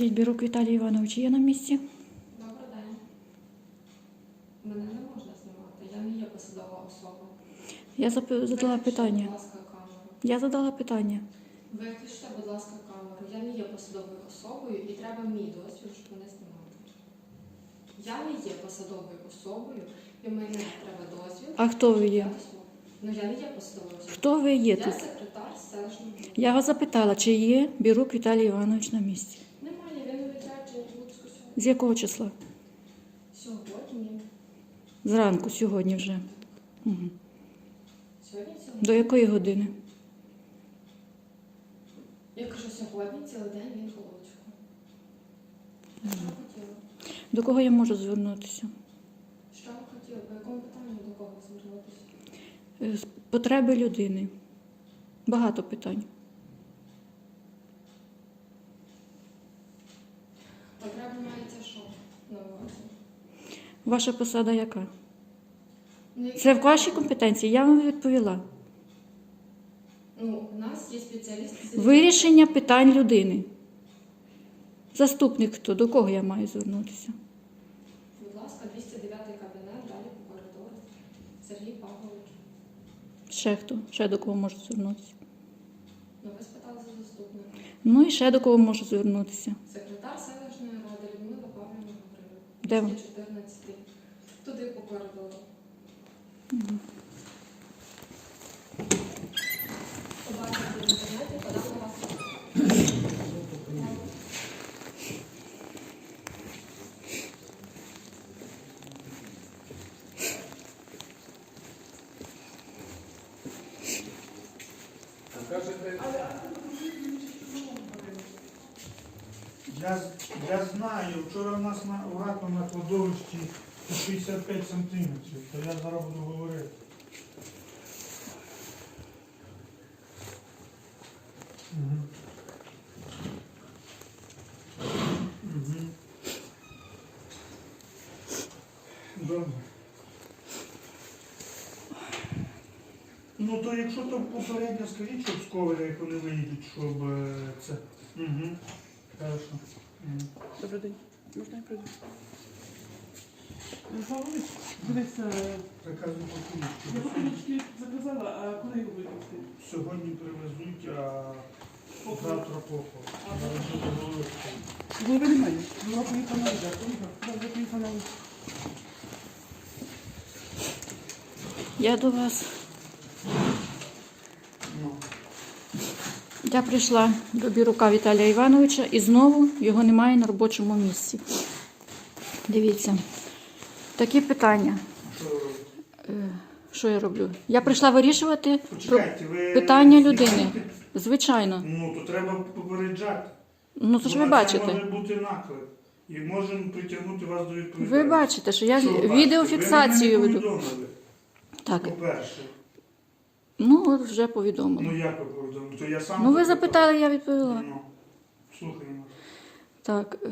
Скажіть, Бірук Віталій Іванович є на місці? Добрий день. Мене не можна знімати. Я не є посадова особа. Я запи- задала Виключте, питання. Будь ласка, камеру. Я задала питання. Виключте, будь ласка, камеру. Я не є посадовою особою і треба мій досвід, щоб мене знімати. Я не є посадовою особою, і мене треба дозвіл. А хто ви є? Ну я не є посадовою особою. Хто ви є Я тут? секретар селищного. Я вас запитала, чи є Бірук Віталій Іванович на місці? Немає, він у відрядженні в Луцьку сьогодні. З якого числа? Сьогодні. Зранку, сьогодні вже. Угу. Сьогодні До якої години? Я кажу, сьогодні цілий день він Луцьку. Що хотіли? До кого я можу звернутися? Що ви хотіли? По якому питанню до кого звернутися? Е, з Потреби людини. Багато питань. Потреба мається що на увазі? Ваша посада яка? Ну, Це в вашій компетенції? Я вам відповіла. Ну, у нас є спеціалісти. Вирішення питань людини. Заступник хто? До кого я маю звернутися? Будь ласка, 209 кабінет, далі по коридору. Сергій Павлович. Ще хто? Ще до кого можу звернутися? Ну, ви спитали за заступника. Ну і ще до кого можу звернутися. Секретар селищної Де ви? 214. Туди по коридору. Побачите в інтернеті, подам на вас. Я, з- я знаю, вчора в нас на обратно на кладовищі 65 сантиметрів, то я зараз буду говорити. Ну то якщо то попередньо скажіть, щоб з коваля, як вони виїдуть, щоб е, це. Угу. Хорошо. Добрий день. Можна я прийду? Я бутилочки заказала, а коли його вивезти? Сьогодні привезуть, а завтра поход. А. Голови немає. Голова поїхала на удар. Голова поїхала на удар. Я до вас. Ну, Я прийшла до Бірука Віталія Івановича і знову його немає на робочому місці. Дивіться, такі питання. що? Е, Що я роблю? Я прийшла вирішувати Почекайте, ви... питання людини. Звичайно. Ну, то треба попереджати. Ну, то ж ви на Це може бути наклеп. І можемо притягнути вас до відповідальності. Ви бачите, що я Що бачите? відеофіксацію веду. повідомили, Так, по-перше. ну от вже повідомила. Ну, як ви То я сам Ну, ви запитав. запитали, я відповіла. Ну, слухаємо. Так, е,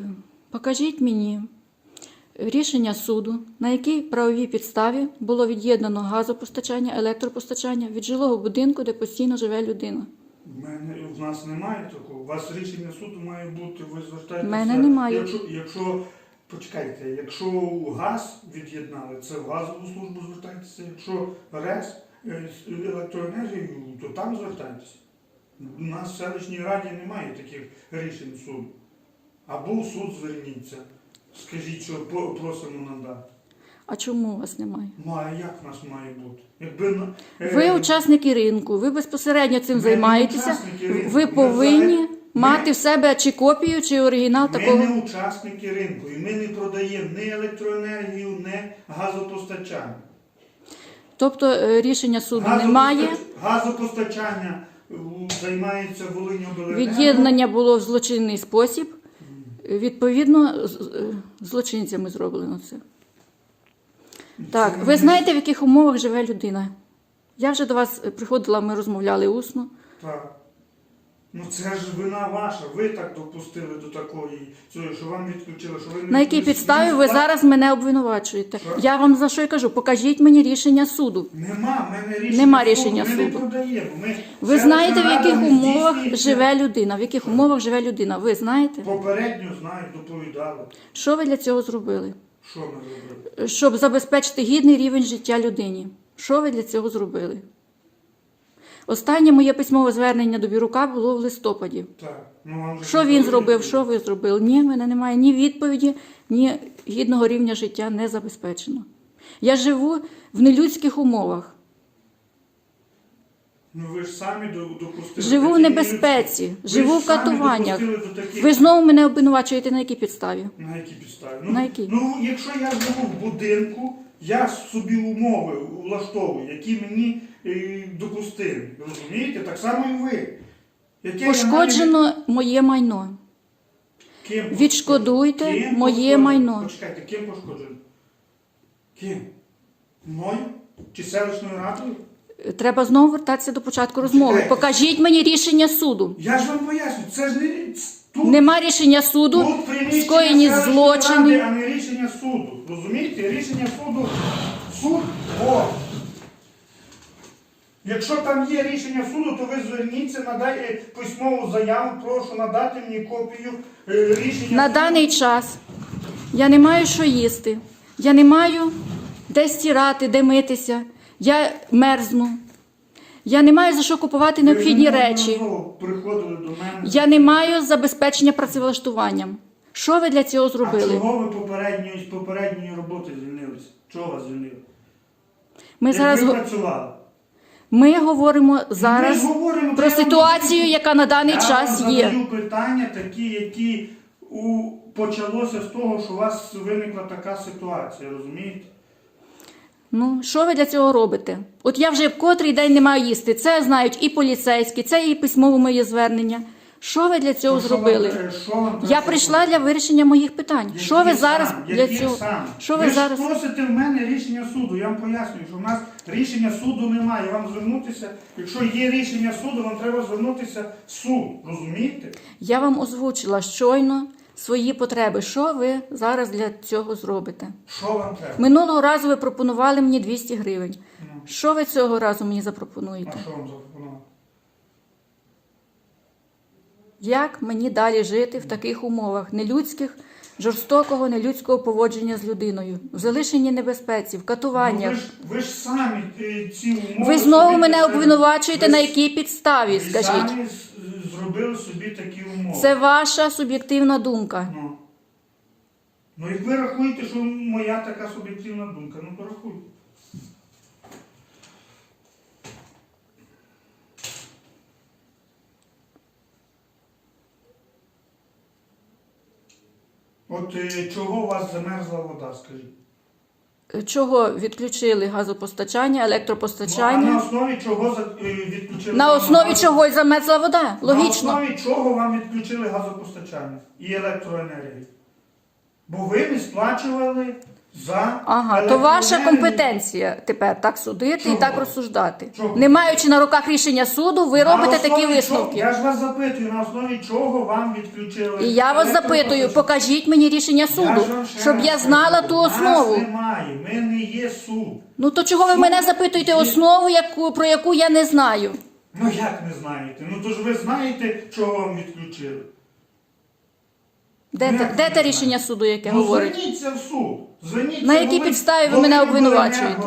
покажіть мені рішення суду, на якій правовій підставі було від'єднано газопостачання, електропостачання від жилого будинку, де постійно живе людина. В мене в нас немає такого. У вас рішення суду має бути, ви звертаєтеся. В мене немає. Якщо, якщо почекайте, якщо газ від'єднали, це в газову службу звертайтеся. Якщо РЕС е, з електроенергію, то там звертайтеся. У нас в селищній раді немає таких рішень суду. Або в суд зверніться. Скажіть, що просимо надати. А чому у вас немає? Ну а як в нас має бути? Якби е, Ви учасники ринку, ви безпосередньо цим Ми займаєтеся. не ринку. Ви повинні взагалі- мати в себе чи копію, чи оригінал Ми такого. не учасники ринку і ми не продаємо ні електроенергію, ні газопостачання. Тобто е, рішення суду Газопоста- немає. Газопостачання е, займається Волиньобленерго. Від'єднання було в злочинний спосіб. Відповідно, е, злочинцями зроблено це. Так, ви знаєте, в яких умовах живе людина? Я вже до вас приходила, ми розмовляли усно. Так. Ну це ж вина ваша. Ви так допустили до такої, цього, що вам відключили, що ви не На якій підставі ви зараз мене обвинувачуєте? Що? Я вам за що й кажу? Покажіть мені рішення суду. Нема, в мене рішення Нема суду, рішення ми не продаємо. Ми Ви знаєте, в яких не умовах живе людина? В яких умовах живе людина? Ви знаєте? Попередньо знаю, доповідали. Що ви для цього зробили? Що ми зробили? Щоб забезпечити гідний рівень життя людині. Що ви для цього зробили? Останнє моє письмове звернення до Бірука було в листопаді. Так. Ну, Що він зробив, що ви зробили? Ні, в мене немає ні відповіді, ні гідного рівня життя не забезпечено. Я живу в нелюдських умовах, Ну ви ж самі допустили. живу в небезпеці, ви живу в катуваннях. Ви знову мене обвинувачуєте на якій підставі? На якій підставі? Ну, На якій? ну, якщо я живу в будинку, я собі умови влаштовую, які мені е, допустили. Розумієте? Так само і ви. Яке Пошкоджено моє майно. Ким пошкоджено? Відшкодуйте Ким моє пошкоджено? майно. Почекайте, ким пошкоджено? Ким? Мною? Чи селищною радою? Треба знову вертатися до початку розмови. Чекайте. Покажіть мені рішення суду. Я ж вам поясню, це ж не тут, Нема рішення суду, тут приміщення скоєні селищної злочини. ради, а не рішення суду. Розумієте? Рішення суду суд о. Якщо там є рішення суду, то ви зверніться, надайте письмову заяву, прошу надати мені копію е, рішення На суду. даний час я не маю що їсти, я не маю де стирати, де митися, я мерзну. Я не маю за що купувати необхідні Ви речі. неодноразово приходили до мене. Я не маю забезпечення працевлаштуванням. Що ви для цього А зробили? чого ви попередньої, з попередньої роботи звільнилися? Чого вас звільнили? Ми Як зараз ви го- працювали? Ми говоримо зараз Ми говоримо, про ситуацію, яка на даний я час вам є. задаю питання такі, які у... почалося з того, що у вас виникла така ситуація, розумієте? Ну, що ви для цього робите? От я вже котрий день не маю їсти. Це знають і поліцейські, це і письмове моє звернення. Що ви для цього що зробили? тре- що вам Я прийшла для вирішення моїх питань. Які Що ви зараз саме? для Які цього? саме? Що ви ви зараз? просите в мене рішення суду. Я вам пояснюю, що в нас рішення суду немає. Вам звернутися, якщо є рішення суду, вам треба звернутися в суд. Розумієте? Я вам озвучила щойно свої потреби. Що ви зараз для цього зробите? Що вам треба? Минулого разу ви пропонували мені 200 гривень. Ну. Що ви цього разу мені запропонуєте? А що вам запропонував? Як мені далі жити в таких умовах нелюдських, жорстокого, нелюдського поводження з людиною, в залишенні небезпеці, в Ну, катуваннях? ви, ж, ви ж самі ці умови. Ви знову мене обвинувачуєте ви на якій підставі, Ви скажіть? самі зробили собі такі умови. Це ваша суб'єктивна думка. Ну. ну і ви рахуєте, що моя така суб'єктивна думка. Ну порахуйте. От е, чого у вас замерзла вода, скажіть? Чого відключили газопостачання, Ну, а на електропостачання? основі чого за- е, відключили? На основі газ- чого й замерзла вода? Логічно. На основі чого вам відключили газопостачання і електроенергію? Бо ви не сплачували за Ага, то ваша компетенція тепер так судити Чого? і так розсуждати. Чого? Не маючи на руках рішення суду, ви На робите основі такі чого- висновки. Я ж вас запитую, на основі чого вам відключили? І я вас запитую, електропостачання? покажіть мені рішення суду, ж вам ще щоб раз я кажу, знала ту Нас основу. немає, ми не є суд. Ну то чого ви мене запитуєте основу, яку про яку я не знаю? Ну як не знаєте? Ну то ж ви знаєте, чого вам відключили. Де, те- де те рішення суду, яке ну, говорить? Зверніться в суд. Зверніться На якій Волинь- підставі ви мене Волинь-Обленерго, обвинувачуєте?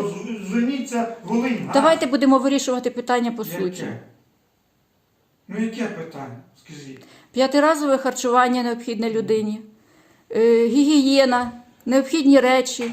з- Зверніться в Волинь. Давайте будемо вирішувати питання по суті. Ну яке питання? Скажіть. П'ятиразове харчування необхідне людині, е, гігієна, необхідні речі,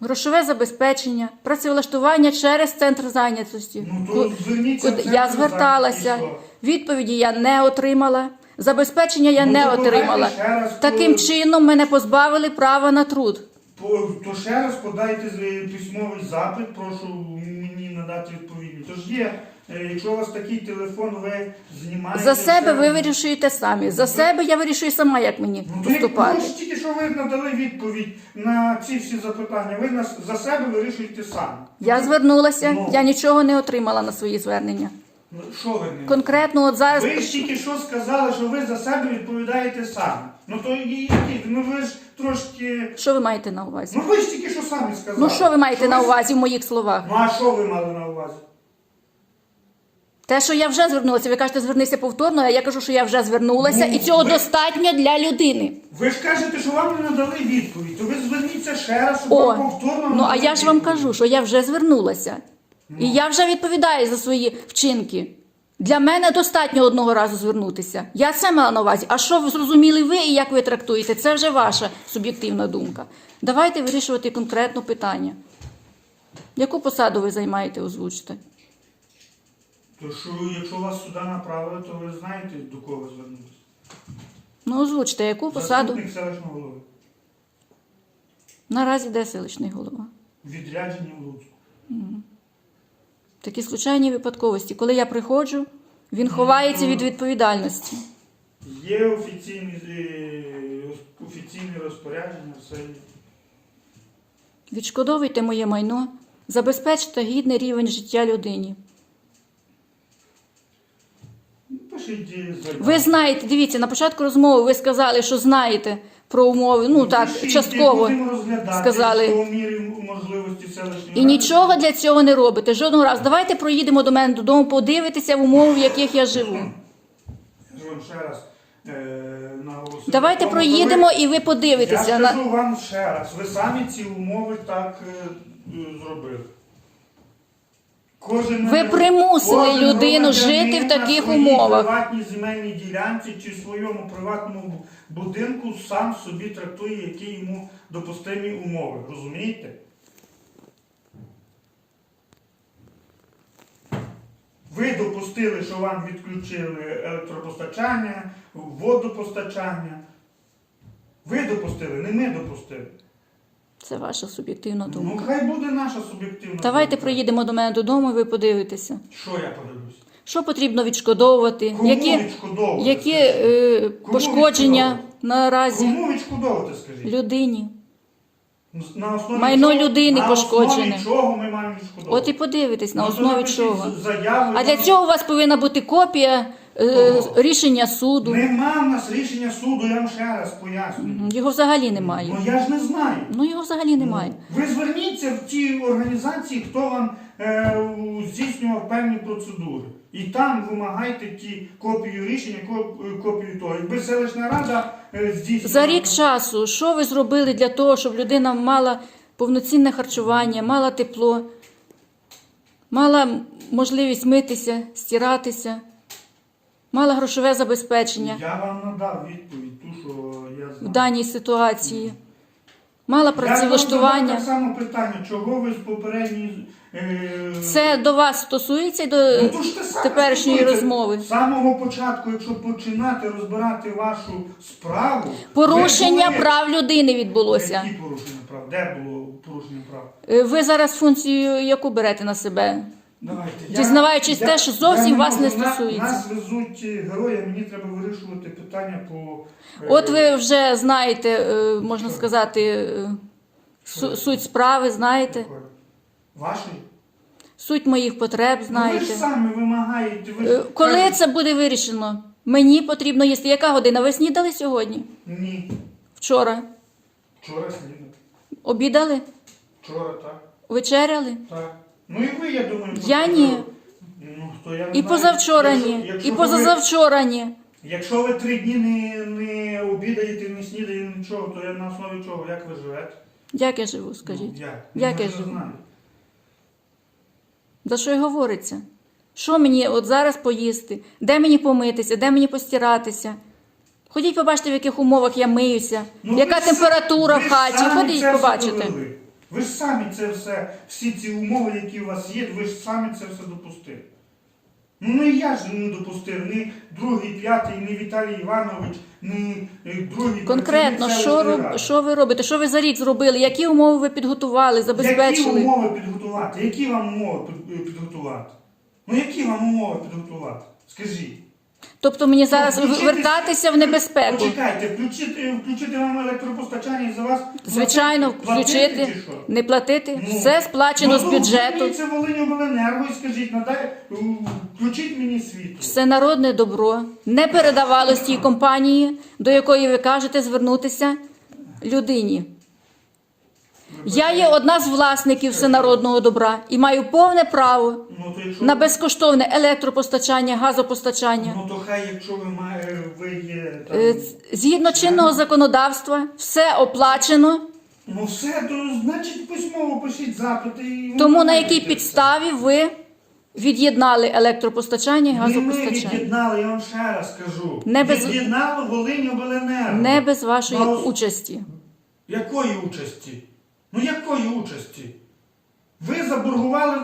грошове забезпечення, працевлаштування через центр зайнятості. Ну, то Ку- зверніться куди- центр Я зверталася, відповіді я не отримала, забезпечення я Ну, не то давайте отримала. ще раз Таким чином мене позбавили права на труд. По- То ще раз подайте з- письмовий запит, прошу мені надати відповідні. Тож є, е, якщо у вас такий телефон, ви знімаєте. За себе ви вирішуєте самі. За себе я вирішую сама, як мені Ну, то як- поступати. ну, ж тільки що ви надали відповідь на ці всі запитання. Ви нас за себе вирішуєте самі. Я звернулася, Ну. я нічого не отримала на свої звернення. Ну, Що ви не Конкретно от зараз. Ви ж тільки що сказали, що ви за себе відповідаєте самі. Ну то і які? Ну ви ж трошки. Що ви маєте на увазі? Ну ви ж тільки що самі сказали. Ну що ви маєте на увазі в моїх словах? Ну а що ви мали на увазі? Те, що я вже звернулася, ви кажете, звернися повторно, а я кажу, що я вже звернулася, Ну, і цього ви- достатньо для людини. Ви ж кажете, що вам не надали відповідь, то ви зверніться ще раз, щоб О, вам повторно. ну а надали я ж вам відповідь. кажу, що я вже звернулася. І я вже відповідаю за свої вчинки. Для мене достатньо одного разу звернутися. Я це мала на увазі. А що ви зрозуміли ви і як ви трактуєте, це вже ваша суб'єктивна думка. Давайте вирішувати конкретно питання. Яку посаду ви займаєте, озвучте? То що, якщо вас сюди направили, то ви знаєте, до кого звернутися. Ну, озвучте, яку посаду Заступник селищного голови. наразі де селищний голова? Відряджені в Луцьку. Такі случайні випадковості. Коли я приходжу, він ховається від відповідальності. Є офіційні, е, офіційні розпорядження, все є. Відшкодовуйте моє майно, забезпечте гідний рівень життя людині. Ну, Пишіть е, заяву. Ви знаєте, дивіться, на початку розмови ви сказали, що знаєте про умови, ну так, Пишіть, частково будемо розглядати сказали. по мірі можливості селищної І ради. нічого для цього не робите. Жодного разу. Давайте проїдемо до мене додому, подивитися в умови, в яких я живу. Я ж вам ще раз е, наголосив. Давайте Тому, проїдемо і ви подивитеся. Я на- скажу вам ще раз, ви самі ці умови так е, е, зробили. Кожен Ви примусили кожен людину жити в таких своїй умовах. приватній земельній ділянці чи в своєму приватному будинку сам собі трактує, які йому допустимі умови. Розумієте? Ви допустили, що вам відключили електропостачання, водопостачання. Ви допустили, не ми допустили. Це ваша суб'єктивна думка. Ну, думка. хай буде наша суб'єктивна. Давайте думка. проїдемо до мене додому, і ви подивитеся. Що я подивлюсь? Що потрібно відшкодовувати, Кому які, відшкодовувати? які е, Кому пошкодження відшкодовувати? наразі Кому відшкодовувати, скажіть? людині. На основі Майно чого- людини на пошкоджене. основі чого ми маємо відшкодовувати? От і подивитесь на Ну, то основі напишіть чого. Заяву, А для ну, цього у вас повинна бути копія е, Кого? рішення суду. Нема в нас рішення суду, я вам ще раз пояснюю. Мгм, Його взагалі немає. Ну я ж не знаю. Ну його взагалі немає. Ви зверніться в ті організації, хто вам е, у- здійснював певні процедури. І там вимагайте ті копію рішення, коп- е, копію того. Якби селищна рада е, здійснювала... За рік часу, що ви зробили для того, щоб людина мала повноцінне харчування, мала тепло, мала можливість митися, стиратися, мала грошове забезпечення Я вам надав відповідь, ту, що я в знаю. даній ситуації, мала Я вам задав працевлаштування? так само питання, чого ви з попередньої... Е, Це до вас стосується і до Ну, то ж те саме теперішньої стосується. розмови. З самого початку, якщо починати розбирати вашу справу... Порушення ви прав людини відбулося. Які порушення прав? Де було порушення прав? Е, Ви зараз функцію яку берете на себе? Давайте. Дізнаваючись те, що зовсім я вас не можу. Стосується. Нас везуть е, герої, мені треба вирішувати питання по... е, От ви вже знаєте, е, можна сказати, е, су- суть справи, знаєте? Вашої? суть моїх потреб, Ну, ви знаєте. ж самі вимагаєте. Ви ж Коли це буде вирішено? Мені потрібно їсти. Яка година? Ви снідали сьогодні? Ні. Вчора? Вчора снідав. Обідали? Вчора так. Вечеряли? Так. Ну і ви, я думаю, Я ні. Ну, то я не І знаю. позавчора Якщо- ні, якщо і ви- позазавчора ні. Якщо ви три дні не, не обідаєте, не снідаєте нічого, то я на основі чого? Як ви живете? Як я живу, скажіть? Ну, як? Як я живу? знаю. За що й говориться? Що мені от зараз поїсти? Де мені помитися? Де мені постиратися? Ходіть, побачите, в яких умовах я миюся, Ну, яка ви ж температура в ви ж хаті. самі Ходіть, це побачите. довели. Ви ж самі це все, всі ці умови, які у вас є, ви ж самі це все допустили. Ну не я ж не допустив, ні другий, п'ятий, ні Віталій Іванович, ні е, другий Конкретно, що, роб... що ви робите? Що ви за рік зробили? Які умови ви підготували, Які умови підготувати? Які вам умови підготувати? Ну які вам умови підготувати? Скажіть. Тобто мені зараз Включити- вертатися в небезпеку. Почекайте, включити, включити вам електропостачання і за вас Звичайно, платити включити, чи що? не платити, Ну, все сплачено з ну, бюджету. Зверніться в Волиньобленерго і скажіть, надай, у, включіть мені світло. Все народне добро не передавалось тій компанії, до якої ви кажете звернутися людині. Я є одна з власників всенародного добра і маю повне право Ну, то якщо, на безкоштовне електропостачання, газопостачання. ну то хай, якщо ви має, ви є там, Е, Згідно чинного законодавства, все оплачено. ну все, то значить письмово пишіть запити. І Тому на якій це. підставі ви від'єднали електропостачання і Не ми газопостачання? від'єднали, я вам ще раз кажу. Не без- Від'єднало Волиньобленерго. Не без вашої участі. Якої участі? Ну якої участі? Ви заборгували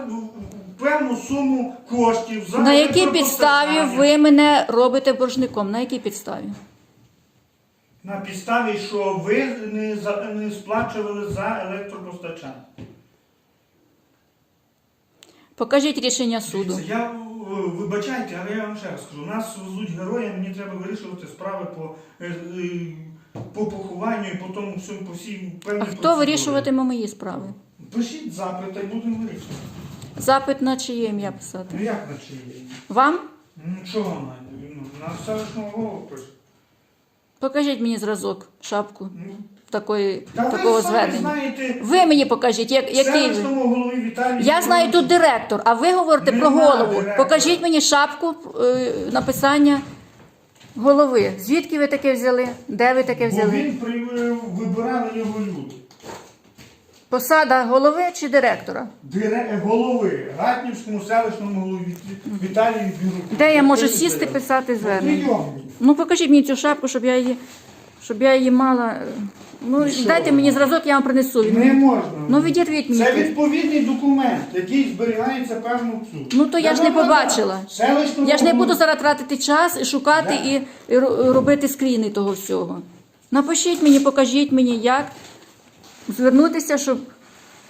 певну суму коштів за На якій підставі ви мене робите боржником? На якій підставі? На підставі, що ви не, за, не сплачували за електропостачання. Покажіть рішення суду. Я е, вибачайте, але я вам ще раз скажу. Нас везуть герої, мені треба вирішувати справи по, е, е, по похованню і по тому всьому по всій певній А хто процедурі. вирішуватиме мої справи? Пишіть запит, і будемо вирішувати. Запит на чиє ім'я писати? Ну як на чиї? Вам? Ну чого вона? Ну, на селищного голову пише. Покажіть мені зразок, шапку Ну, такої, Та ви такого самі зведення. знаєте, Ви мені покажіть, як, який ви. селищному голові Віталію. Я знаю тут директор, а ви говорите про Нема голову. директора. Покажіть мені шапку е, написання голови. Звідки ви таке взяли? Де ви таке Бо взяли? він при, вибирали його люди. Посада голови чи директора? Дире, голови Гатнівському селищному голові Віт- Віталію Біру. Де я можу сісти писати звернення? Прийомні. Ну покажіть мені цю шапку, щоб я її, щоб я її мала. Ну що дайте мені зразок, я вам принесу. Він- Не можна. Ну відірвіть мені. Це відповідний документ, який зберігається певну цю. Ну, то я ж не побачила. Селищного Я ж не буду зараз тратити час і шукати Да. і, і ро- робити скріни того всього. Напишіть мені, покажіть мені, як звернутися, щоб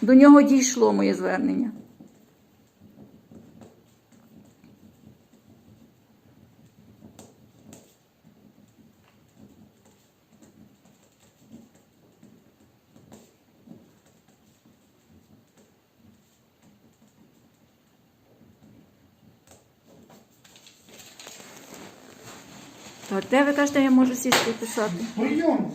до нього дійшло моє звернення. Де ви кажете, я можу сісти і писати? Прийом.